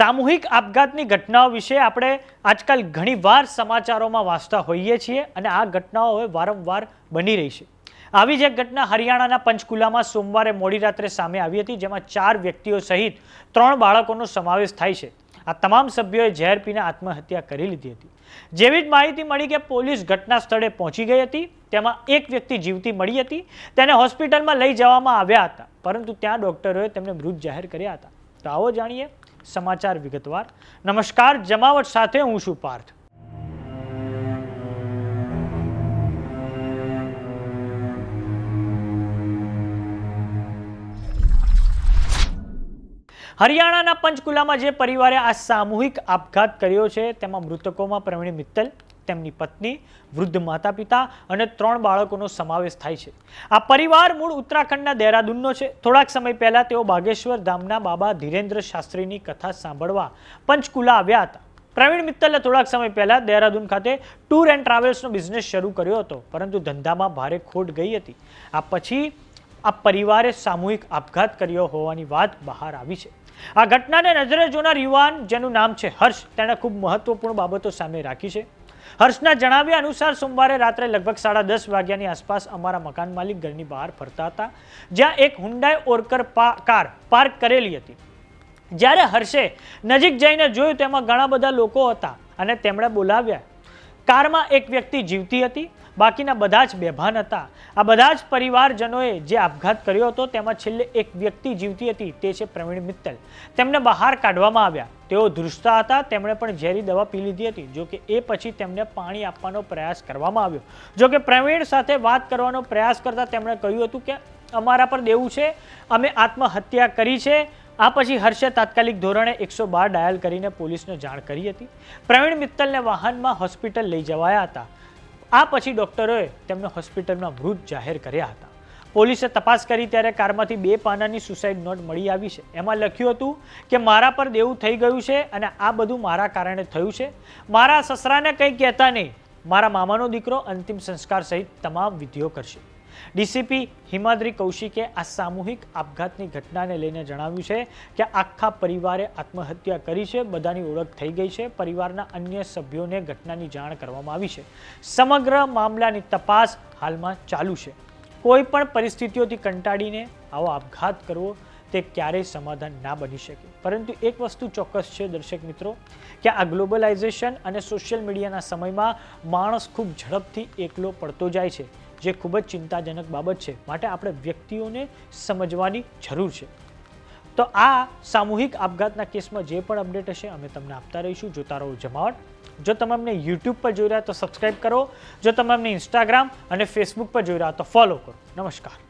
સામૂહિક આપઘાતની ઘટનાઓ વિશે આપણે આજકાલ ઘણીવાર સમાચારોમાં વાંચતા હોઈએ છીએ અને આ ઘટનાઓ હવે વારંવાર બની રહી છે. આવી જ એક ઘટના હરિયાણાના પંચકુલામાં સોમવારે મોડી રાત્રે સામે આવી હતી, જેમાં ચાર વ્યક્તિઓ સહિત ત્રણ બાળકોનો સમાવેશ થાય છે. આ તમામ સભ્યોએ ઝેર પીને આત્મહત્યા કરી લીધી હતી. જેવી જ માહિતી મળી કે પોલીસ ઘટના સ્થળે પહોંચી ગઈ હતી, તેમાં એક વ્યક્તિ જીવતી મળી હતી, તેને હોસ્પિટલમાં લઈ જવામાં આવ્યા હતા, પરંતુ ત્યાં ડોક્ટરોએ તેમને મૃત જાહેર કર્યા હતા. તો આવો જાણીએ સમાચાર વિગતવાર. નમસ્કાર, જમાવટ સાથે હું છું પાર્થ. હરિયાણાના પંચકુલામાં જે પરિવારે આ સામૂહિક આપઘાત કર્યો છે, તેમાં મૃતકોમાં પ્રવીણ મિત્તલ તેમની પત્ની, વૃદ્ધ માતા પિતા અને ત્રણ બાળકોનો સમાવેશ થાય છે. આ પરિવાર મૂળ ઉત્તરાખંડના દહેરાદૂનનો છે. થોડાક સમય પહેલા તેઓ બાગેશ્વર ધામના બાબા ધીરેન્દ્ર શાસ્ત્રીની કથા સાંભળવા પંચકુલા આવ્યા હતા. પ્રવીણ મિત્તલે થોડાક સમય પહેલા દહેરાદૂન ખાતે ટૂર એન્ડ ટ્રાવેલ્સનો બિઝનેસ શરૂ કર્યો હતો, પરંતુ ધંધામાં ભારે ખોટ ગઈ હતી. આ પછી આ પરિવારે સામૂહિક આપઘાત કર્યો હોવાની વાત બહાર આવી છે. આ ઘટનાને નજરે જોનાર યુવાન, જેનું નામ છે હર્ષ, તેણે ખૂબ મહત્વપૂર્ણ બાબતો સામે રાખી છે. હર્ષના જણાવ્યા અનુસાર સોમવારે રાત્રે લગભગ સાડા દસ વાગ્યાની આસપાસ અમારા મકાન માલિક ઘરની બહાર ફરતા હતા, જ્યાં એક હુંડાઈ ઓર્કર કાર પાર્ક કરેલી હતી. જ્યારે હર્ષે નજીક જઈને જોયું તેમાં ઘણા બધા લોકો હતા અને તેમણે બોલાવ્યા. કારમાં એક વ્યક્તિ જીવતી હતી બાકીના બધા જ બેભાન હતા. આ બધા જ પરિવારજનોએ જે આપઘાત કર્યો હતો, તેમાં છેલ્લે એક વ્યક્તિ જીવતી હતી, તે છે પ્રવીણ મિત્તલ. તેમને બહાર કાઢવામાં આવ્યા. તેઓ ધ્રુજતા હતા, તેમણે પણ ઝેરી દવા પી લીધી હતી જોકે એ પછી તેમને પાણી આપવાનો પ્રયાસ કરવામાં આવ્યો. જોકે પ્રવીણ સાથે વાત કરવાનો પ્રયાસ કરતા તેમણે કહ્યું હતું કે, અમારા પર દેવું છે, અમે આત્મહત્યા કરી છે. આ પછી હર્ષે તાત્કાલિક ધોરણે એકસો બાર ડાયલ કરીને પોલીસને જાણ કરી હતી. પ્રવીણ મિત્તલને વાહનમાં હોસ્પિટલ લઈ જવાયા હતા. આ પછી ડોક્ટરોએ તેમને હોસ્પિટલમાં મૃત જાહેર કર્યા હતા. પોલીસે તપાસ કરી ત્યારે કારમાંથી બે પાનાની સુસાઇડ નોટ મળી આવી છે. એમાં લખ્યું હતું કે, મારા પર દેવું થઈ ગયું છે અને આ બધું મારા કારણે થયું છે. મારા સસરાને કંઈ કહેતા નહીં. મારા મામાનો દીકરો અંતિમ સંસ્કાર સહિત તમામ વિધિઓ કરશે. ડીસીપી હિમાદ્રી કૌશિકે આ સામૂહિક આપઘાતની ઘટનાને લઈને જણાવ્યું છે કે આખા પરિવારે આત્મહત્યા કરી છે, બધાની ઓળખ થઈ ગઈ છે, પરિવારના અન્ય સભ્યોને ઘટનાની જાણ કરવામાં આવી છે. સમગ્ર મામલાની તપાસ હાલમાં ચાલુ છે. કોઈ પણ પરિસ્થિતિઓથી કંટાળીને આવો આપઘાત કરવો તે ક્યારેય સમાધાન ના બની શકે. પરંતુ એક વસ્તુ ચોક્કસ છે, દર્શક મિત્રો, કે આ ગ્લોબલાઇઝેશન અને સોશિયલ મીડિયાના સમયમાં માણસ ખૂબ ઝડપથી એકલો પડતો જાય છે. જે ખૂબ જ ચિંતાજનક બાબત છે, માટે આપણે વ્યક્તિઓને સમજવાની જરૂર છે. તો આ સામૂહિક આપઘાતના કેસમાં જે પણ અપડેટ હશે, અમે તમને આપતા રહીશું. જોતા રહો જમાવટ, જો તમે અમને યુટ્યુબ પર જોઈ રહ્યા તો સબસ્ક્રાઈબ કરો. જો તમે અમને ઇન્સ્ટાગ્રામ અને ફેસબુક પર જોઈ રહ્યા તો ફોલો કરો. નમસ્કાર.